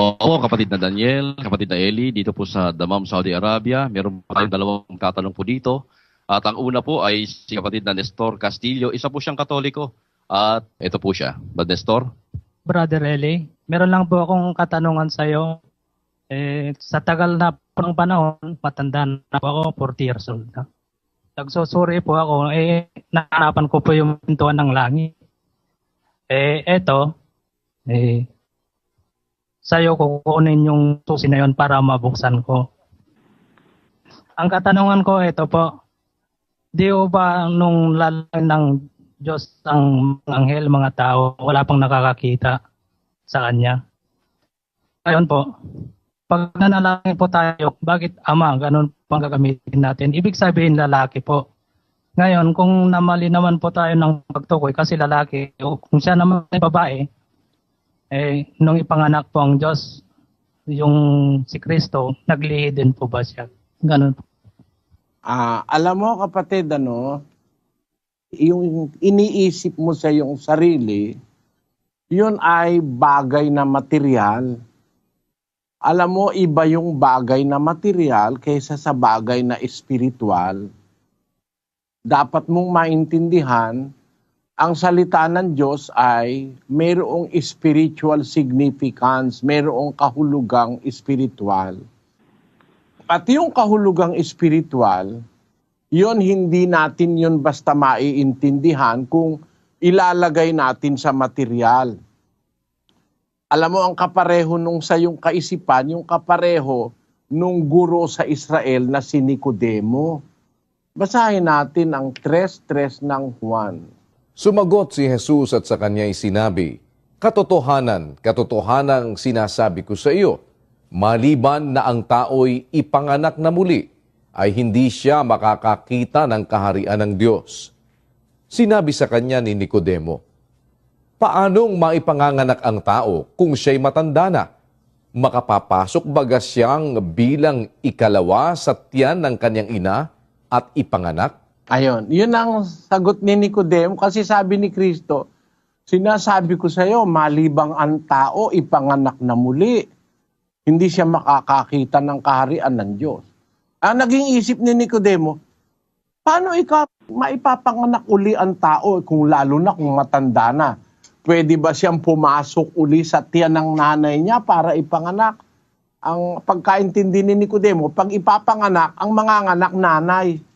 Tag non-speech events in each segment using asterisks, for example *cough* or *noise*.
Oo, kapatid na Daniel, kapatid na Eli, dito po sa Damam, Saudi Arabia. Meron po tayong dalawang tatanong po dito. At ang una po ay si kapatid na Nestor Castillo. Isa po siyang katoliko. At ito po siya. Bad Nestor? Brother Eli, meron lang po akong katanungan sa iyo. Eh, sa tagal na ng panahon, matanda na po ako, 40 years old na. Nagsusuri po ako, eh, nahanapan ko po yung pintuan ng langit. Eh, eto, eh, sa'yo kukunin yung susi na yun para mabuksan ko. Ang katanungan ko, ito po, di o ba nung lalaki ng Diyos ang anghel, mga tao, wala pang nakakakita sa Kanya. Ngayon po, pag nanalangin po tayo, bakit Ama, ganun pang gagamitin natin? Ibig sabihin lalaki po. Ngayon, kung namali naman po tayo ng pagtukoy kasi lalaki, o kung siya naman ay babae, eh, nung ipanganak po ang Diyos, yung si Kristo, naglihi din po ba siya? Ganun. Ah, alam mo kapatid ano, yung iniisip mo sa iyong sarili, yun ay bagay na material. Alam mo, iba yung bagay na material kaysa sa bagay na espiritual. Dapat mong maintindihan, ang salita ng Diyos ay mayroong spiritual significance, mayroong kahulugang espiritual. At yung kahulugang espiritual, yon hindi natin yon basta maiintindihan kung ilalagay natin sa material. Alam mo, ang kapareho nung sa yung kaisipan, yung kapareho nung guro sa Israel na si Nicodemo. Basahin natin ang 3.3 ng Juan. Sumagot si Jesus at sa kanya'y sinabi, Katotohanan, katotohanang sinasabi ko sa iyo, maliban na ang tao'y ipanganak na muli, ay hindi siya makakakita ng kaharian ng Diyos. Sinabi sa kanya ni Nicodemo, Paanong maipanganganak ang tao kung siya'y matanda na? Makapapasok baga siyang bilang ikalawa sa tiyan ng kanyang ina at ipanganak? Ayon, yun ang sagot ni Nicodemo kasi sabi ni Kristo, sinasabi ko sa iyo, malibang ang tao ipanganak na muli, hindi siya makakakita ng kaharian ng Diyos. Ang naging isip ni Nicodemo, paano ikaw maipapanganak uli ang tao kung lalo na kung matanda na? Pwede ba siyang pumasok uli sa tiyan ng nanay niya para ipanganak? Ang pagkaintindi ni Nicodemo, pag ipapanganak, ang mga anak nanay.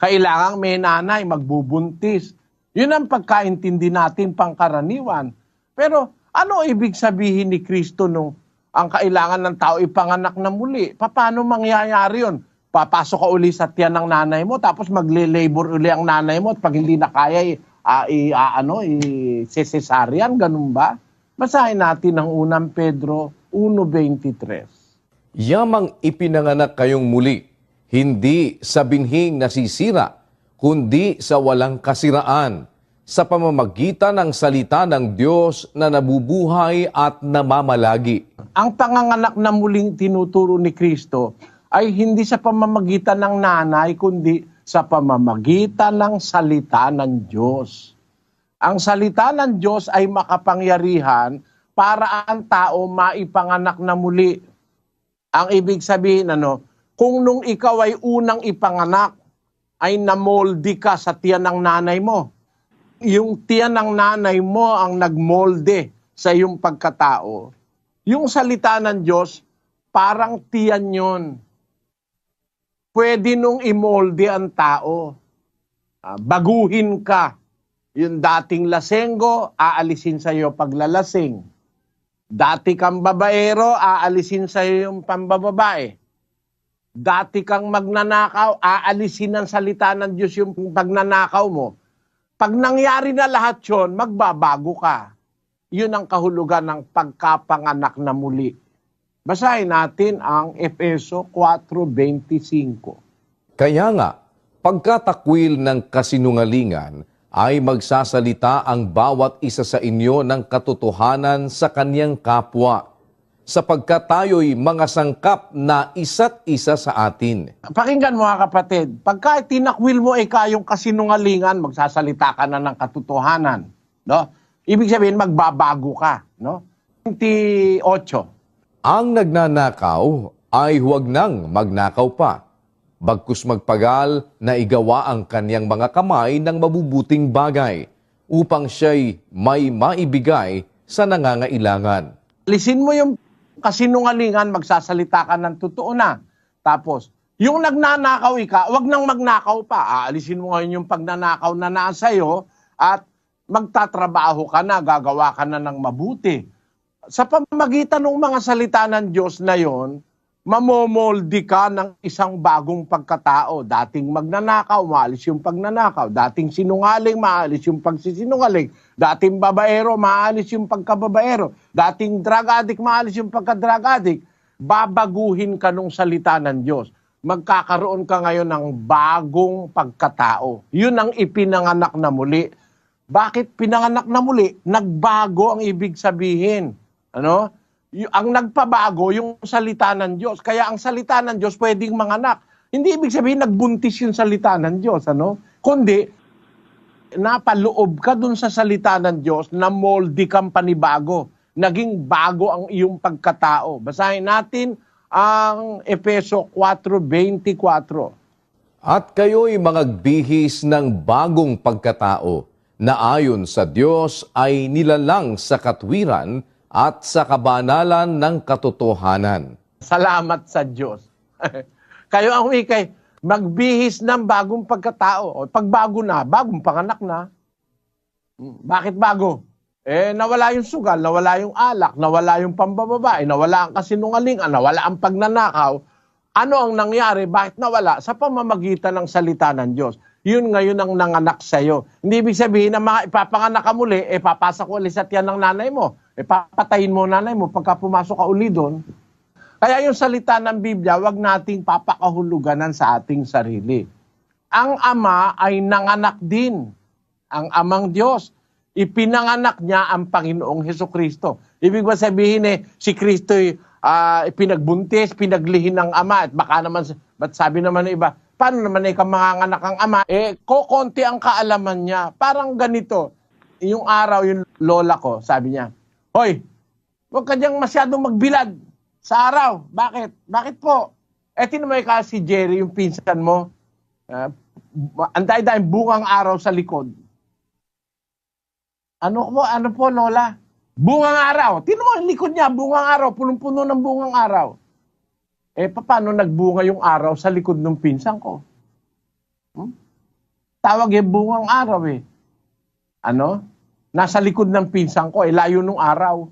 Kailangang may nanay magbubuntis. Yun ang pagkaintindi natin pangkaraniwan. Pero ano ibig sabihin ni Kristo nung ang kailangan ng tao ipanganak na muli? Paano mangyayari yun? Papasok ka uli sa tiyan ng nanay mo tapos magle-labor uli ang nanay mo at pag hindi na kaya uh, i, uh, ano, i cesarean, ganun ba? Basahin natin ang unang Pedro 1.23. Yamang ipinanganak kayong muli, hindi sa binhing nasisira, kundi sa walang kasiraan, sa pamamagitan ng salita ng Diyos na nabubuhay at namamalagi. Ang panganganak na muling tinuturo ni Kristo ay hindi sa pamamagitan ng nanay, kundi sa pamamagitan ng salita ng Diyos. Ang salita ng Diyos ay makapangyarihan para ang tao maipanganak na muli. Ang ibig sabihin, ano, kung nung ikaw ay unang ipanganak, ay namoldi ka sa tiyan ng nanay mo. Yung tiyan ng nanay mo ang nagmolde sa iyong pagkatao. Yung salita ng Diyos, parang tiyan yon. Pwede nung imolde ang tao. Ah, baguhin ka. Yung dating lasenggo, aalisin sa iyo paglalasing. Dati kang babaero, aalisin sa iyo yung pambababae. Dati kang magnanakaw, aalisin ng salita ng Diyos yung pagnanakaw mo. Pag nangyari na lahat yon, magbabago ka. Yun ang kahulugan ng pagkapanganak na muli. Basahin natin ang Efeso 4.25. Kaya nga, pagkatakwil ng kasinungalingan, ay magsasalita ang bawat isa sa inyo ng katotohanan sa kanyang kapwa, sapagkat tayo'y mga sangkap na isa't isa sa atin. Pakinggan mo mga kapatid, pagka tinakwil mo ay kayong kasinungalingan, magsasalita ka na ng katotohanan. No? Ibig sabihin, magbabago ka. No? 28. Ang nagnanakaw ay huwag nang magnakaw pa. Bagkus magpagal na igawa ang kanyang mga kamay ng mabubuting bagay upang siya'y may maibigay sa nangangailangan. Alisin mo yung kasinungalingan, magsasalita ka ng totoo na. Tapos, yung nagnanakaw ka, wag nang magnakaw pa. Aalisin mo ngayon yung pagnanakaw na nasa iyo at magtatrabaho ka na, gagawa ka na ng mabuti. Sa pamamagitan ng mga salita ng Diyos na yon, mamomoldi ka ng isang bagong pagkatao. Dating magnanakaw, maalis yung pagnanakaw. Dating sinungaling, maalis yung pagsisinungaling. Dating babaero, maalis yung pagkababaero. Dating drug addict, maalis yung pagka-drug addict. Babaguhin ka nung salita ng Diyos. Magkakaroon ka ngayon ng bagong pagkatao. Yun ang ipinanganak na muli. Bakit pinanganak na muli? Nagbago ang ibig sabihin. Ano? Y- ang nagpabago yung salita ng Diyos. Kaya ang salita ng Diyos pwedeng manganak. Hindi ibig sabihin nagbuntis yung salita ng Diyos, ano? Kundi napaloob ka dun sa salita ng Diyos na moldy kang panibago. Naging bago ang iyong pagkatao. Basahin natin ang Efeso 4.24. At kayo'y magagbihis ng bagong pagkatao na ayon sa Diyos ay nilalang sa katwiran at sa kabanalan ng katotohanan. Salamat sa Diyos. *laughs* Kayo ang wikay, magbihis ng bagong pagkatao. Pagbago na, bagong panganak na. Hmm, Bakit bago? Eh, nawala yung sugal, nawala yung alak, nawala yung pambababae, nawala ang kasinungalingan, nawala ang pagnanakaw. Ano ang nangyari? Bakit nawala? Sa pamamagitan ng salita ng Diyos. Yun ngayon ang nanganak sa'yo. Hindi ibig sabihin na mga ipapanganak ka muli, eh papasok ulit sa tiyan ng nanay mo. Eh papatayin mo nanay mo pagka pumasok ka uli doon. Kaya yung salita ng Biblia, wag nating papakahuluganan sa ating sarili. Ang Ama ay nanganak din. Ang Amang Diyos. Ipinanganak niya ang Panginoong Heso Kristo. Ibig ba sabihin eh, si Kristo uh, pinagbuntis, pinaglihin ng Ama. At baka naman, ba't sabi naman ng iba, paano naman eh kamanganak ang Ama? Eh, kokonti ang kaalaman niya. Parang ganito. Yung araw, yung lola ko, sabi niya, Hoy, huwag ka diyang masyadong magbilad sa araw. Bakit? Bakit po? Eh, tinamay ka si Jerry, yung pinsan mo. Uh, ang dahil bungang araw sa likod. Ano po, ano po, Lola? Bungang araw. Tinan mo, likod niya, bungang araw. Punong-puno ng bungang araw. Eh, paano nagbunga yung araw sa likod ng pinsan ko? Hmm? Tawag yung bungang araw eh. Ano? Nasa likod ng pinsan ko, eh, layo nung araw.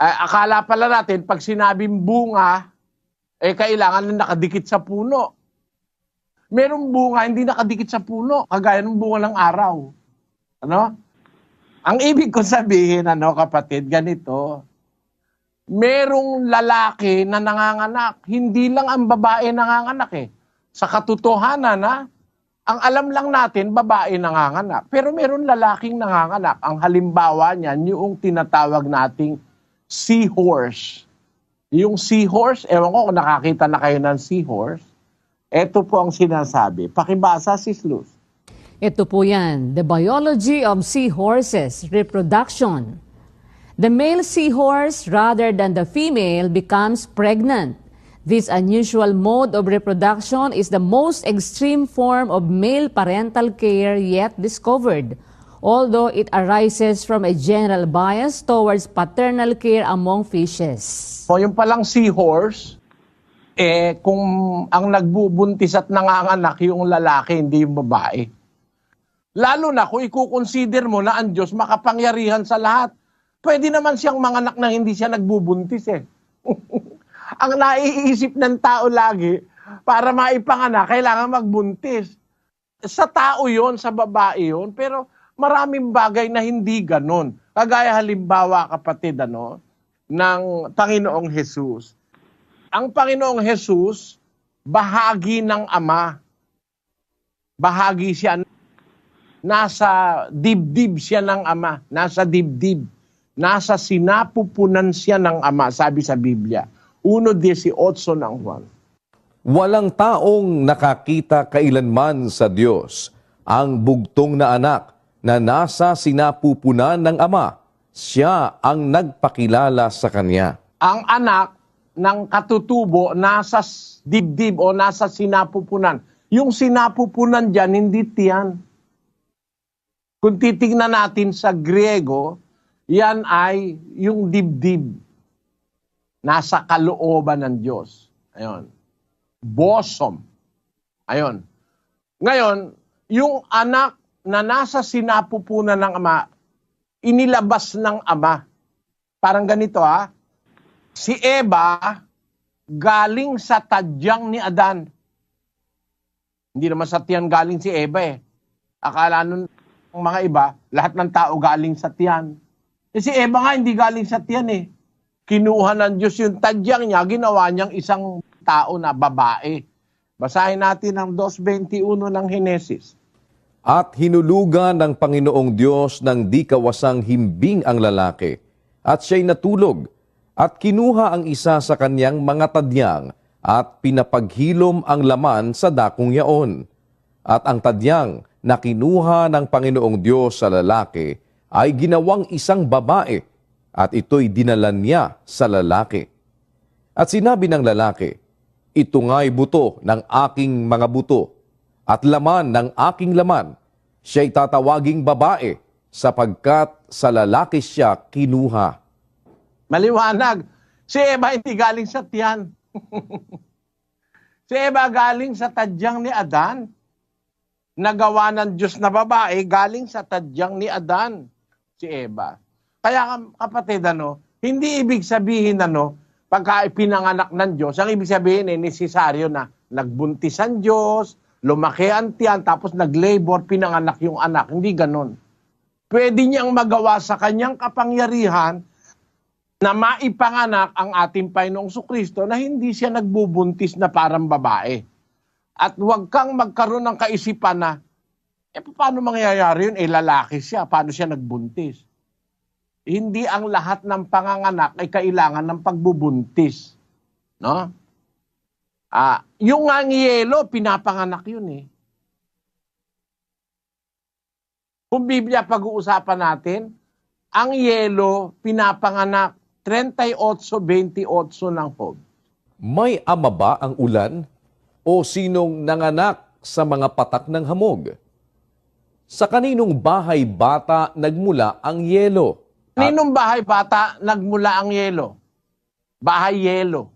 Eh, akala pala natin, pag sinabing bunga, eh, kailangan na nakadikit sa puno. Merong bunga, hindi nakadikit sa puno, kagaya ng bunga ng araw. Ano? Ang ibig ko sabihin, ano kapatid, ganito, merong lalaki na nanganganak. Hindi lang ang babae nanganganak eh. Sa katotohanan na, ang alam lang natin, babae nanganganak. Pero meron lalaking nanganganak. Ang halimbawa niyan, yung tinatawag nating seahorse. Yung seahorse, ewan ko kung nakakita na kayo ng seahorse, ito po ang sinasabi. Pakibasa, Sis Luz. Ito po yan, The Biology of Seahorses, Reproduction. The male seahorse, rather than the female, becomes pregnant. This unusual mode of reproduction is the most extreme form of male parental care yet discovered, although it arises from a general bias towards paternal care among fishes. So yung palang seahorse, eh kung ang nagbubuntis at nanganganak yung lalaki, hindi yung babae. Lalo na kung ikukonsider mo na ang Diyos makapangyarihan sa lahat. Pwede naman siyang manganak na hindi siya nagbubuntis eh. *laughs* ang naiisip ng tao lagi, para maipanganak, kailangan magbuntis. Sa tao yon sa babae yon pero maraming bagay na hindi ganon. Kagaya halimbawa kapatid ano, ng Panginoong Jesus. Ang Panginoong Jesus, bahagi ng Ama. Bahagi siya nasa dibdib siya ng Ama, nasa dibdib, nasa sinapupunan siya ng Ama, sabi sa Biblia. 1.18 ng Juan. Walang taong nakakita kailanman sa Diyos ang bugtong na anak na nasa sinapupunan ng Ama. siya ang nagpakilala sa kanya. Ang anak ng katutubo nasa dibdib o nasa sinapupunan. Yung sinapupunan dyan, hindi tiyan. Kung titignan natin sa Griego, yan ay yung dibdib. Nasa kalooban ng Diyos. Ayun. Bosom. Ayun. Ngayon, yung anak na nasa sinapupunan ng ama, inilabas ng ama. Parang ganito ha. Si Eva galing sa tadyang ni Adan. Hindi naman sa tiyan galing si Eva eh. Akala nun mga iba, lahat ng tao galing sa tiyan. Eh si Eva nga hindi galing sa tiyan eh. Kinuha ng Diyos yung tadyang niya, ginawa niyang isang tao na babae. Basahin natin ang 2.21 ng Henesis. At hinulugan ng Panginoong Diyos ng di kawasang himbing ang lalaki, at siya'y natulog, at kinuha ang isa sa kanyang mga tadyang, at pinapaghilom ang laman sa dakong yaon. At ang tadyang na kinuha ng Panginoong Diyos sa lalaki ay ginawang isang babae, at ito'y dinalan niya sa lalaki. At sinabi ng lalaki, Ito nga'y buto ng aking mga buto, at laman ng aking laman. Siya'y tatawaging babae, sapagkat sa lalaki siya kinuha. Maliwanag. Si Eva hindi galing sa tiyan. *laughs* si Eva galing sa tadyang ni Adan. Nagawa ng Diyos na babae galing sa tadyang ni Adan. Si Eva. Kaya kapatid, ano, hindi ibig sabihin, ano, pagka pinanganak ng Diyos, ang ibig sabihin, eh, nesesaryo na nagbuntis ang Diyos, lumaki ang tiyan, tapos nag-labor, pinanganak yung anak. Hindi ganon. Pwede niyang magawa sa kanyang kapangyarihan na maipanganak ang ating Panginoong Kristo na hindi siya nagbubuntis na parang babae. At huwag kang magkaroon ng kaisipan na, eh paano mangyayari yun? Eh lalaki siya, paano siya nagbuntis? Hindi ang lahat ng panganganak ay kailangan ng pagbubuntis. No? Ah, yung ang yelo, pinapanganak yun eh. Kung Biblia pag-uusapan natin, ang yelo, pinapanganak 38-28 ng Hob. May ama ba ang ulan? O sinong nanganak sa mga patak ng hamog? Sa kaninong bahay bata nagmula ang yelo? Ninong bahay bata nagmula ang yelo? Bahay yelo.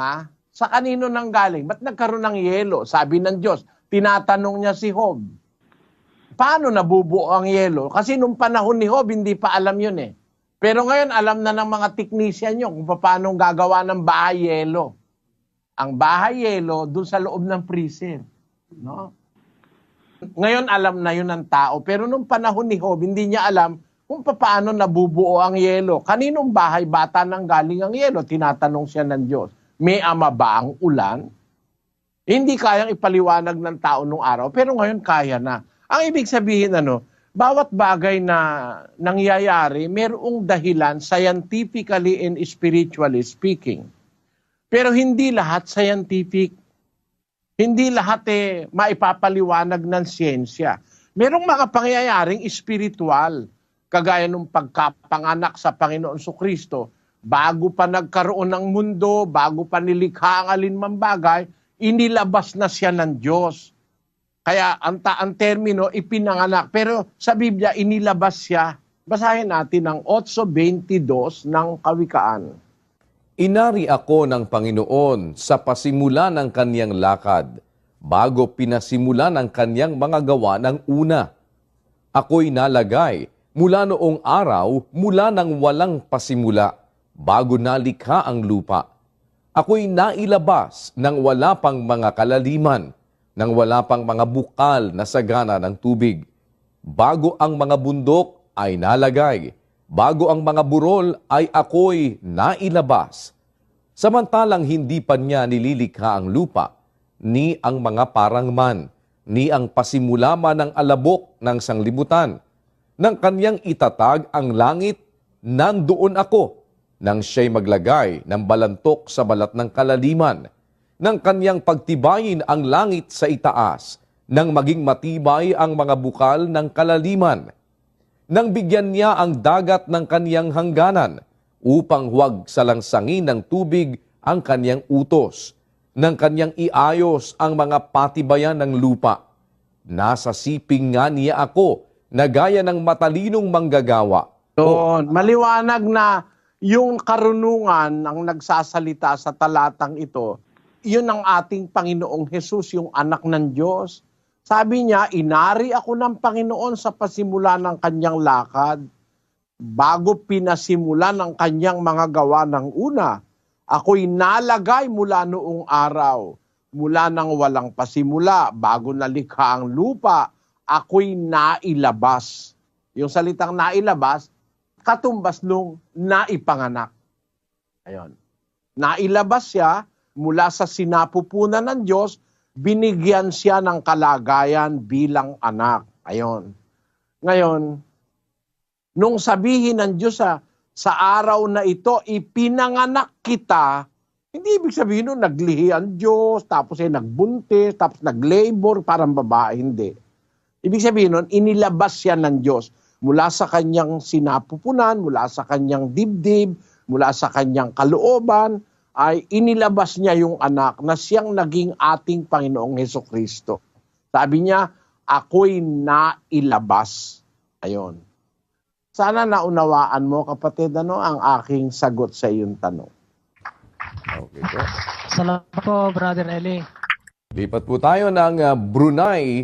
Ha? Sa kanino nang galing? Ba't nagkaroon ng yelo? Sabi ng Diyos, tinatanong niya si Hob. Paano nabubuo ang yelo? Kasi nung panahon ni Hob, hindi pa alam yun eh. Pero ngayon, alam na ng mga technician nyo kung paano gagawa ng bahay yelo. Ang bahay yelo, dun sa loob ng freezer. No? Ngayon, alam na yun ng tao. Pero nung panahon ni Hob, hindi niya alam kung paano nabubuo ang yelo. Kaninong bahay bata nang galing ang yelo? Tinatanong siya ng Diyos. May ama ba ang ulan? Hindi kayang ipaliwanag ng tao nung araw, pero ngayon kaya na. Ang ibig sabihin, ano, bawat bagay na nangyayari, merong dahilan scientifically and spiritually speaking. Pero hindi lahat scientific. Hindi lahat eh maipapaliwanag ng siyensya. Merong mga pangyayaring spiritual, kagaya ng pagkapanganak sa Panginoon Kristo, bago pa nagkaroon ng mundo, bago pa nilikha ang alinmang bagay, inilabas na siya ng Diyos. Kaya ang, ta- ang termino, ipinanganak. Pero sa Biblia, inilabas siya. Basahin natin ang 8.22 ng Kawikaan. Inari ako ng Panginoon sa pasimula ng kanyang lakad, bago pinasimula ng kanyang mga gawa ng una. Ako'y nalagay mula noong araw mula nang walang pasimula, bago nalikha ang lupa. Ako'y nailabas nang wala pang mga kalaliman, nang wala pang mga bukal na sagana ng tubig. Bago ang mga bundok ay nalagay, bago ang mga burol ay ako'y nailabas. Samantalang hindi pa niya nililikha ang lupa, ni ang mga parangman, ni ang pasimula man ng alabok ng sanglibutan. Nang kanyang itatag ang langit, nandoon ako, nang siya'y maglagay ng balantok sa balat ng kalaliman, nang kanyang pagtibayin ang langit sa itaas, nang maging matibay ang mga bukal ng kalaliman. nang bigyan niya ang dagat ng kaniyang hangganan upang huwag salangsangin ng tubig ang kaniyang utos, nang kaniyang iayos ang mga patibayan ng lupa. Nasa siping nga niya ako, na gaya ng matalinong manggagawa. Doon, maliwanag na yung karunungan ang nagsasalita sa talatang ito, yun ang ating Panginoong Hesus, yung anak ng Diyos. Sabi niya, inari ako ng Panginoon sa pasimula ng kanyang lakad, bago pinasimula ng kanyang mga gawa ng una. Ako'y nalagay mula noong araw, mula nang walang pasimula, bago nalikha ang lupa, ako'y nailabas. Yung salitang nailabas, katumbas nung naipanganak. Ayon. Nailabas siya mula sa sinapupunan ng Diyos, binigyan siya ng kalagayan bilang anak. Ayon. Ngayon, nung sabihin ng Diyos sa, sa araw na ito, ipinanganak kita, hindi ibig sabihin nun, naglihi ang Diyos, tapos ay nagbuntis, tapos naglabor, parang babae, hindi. Ibig sabihin nun, inilabas siya ng Diyos mula sa kanyang sinapupunan, mula sa kanyang dibdib, mula sa kanyang kalooban, ay inilabas niya yung anak na siyang naging ating Panginoong Heso Kristo. Sabi niya, ako'y nailabas. Ayon. Sana naunawaan mo, kapatid, ano ang aking sagot sa iyong tanong. Okay po. Salamat po, Brother Eli. Lipat po tayo ng ah, Brunei